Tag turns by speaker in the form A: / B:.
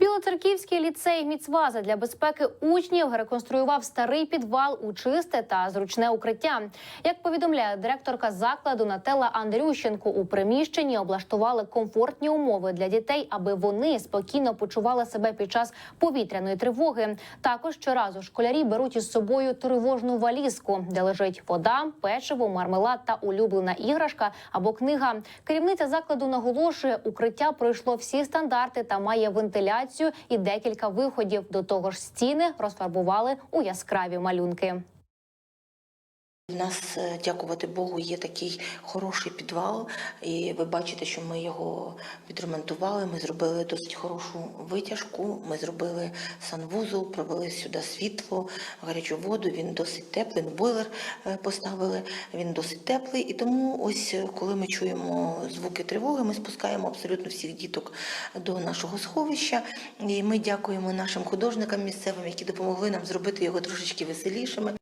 A: Білоцерківський ліцей Міцваза для безпеки учнів реконструював старий підвал у чисте та зручне укриття. Як повідомляє директорка закладу Нателла Андрющенко, у приміщенні облаштували комфортні умови для дітей, аби вони спокійно почували себе під час повітряної тривоги. Також щоразу школярі беруть із собою тривожну валізку, де лежить вода, печиво, мармелад та улюблена іграшка або книга. Керівниця закладу наголошує, укриття пройшло всі стандарти та має вентиляцію і декілька виходів. До того ж, стіни розфарбували у яскраві малюнки.
B: У нас, е, дякувати Богу, є такий хороший підвал, і ви бачите, що ми його відремонтували. Ми зробили досить хорошу витяжку. Ми зробили санвузол, провели сюди світло, гарячу воду. Він досить теплий. ну, Бойлер е, поставили. Він досить теплий. І тому, ось е, коли ми чуємо звуки тривоги, ми спускаємо абсолютно всіх діток до нашого сховища. І ми дякуємо нашим художникам місцевим, які допомогли нам зробити його трошечки веселішими.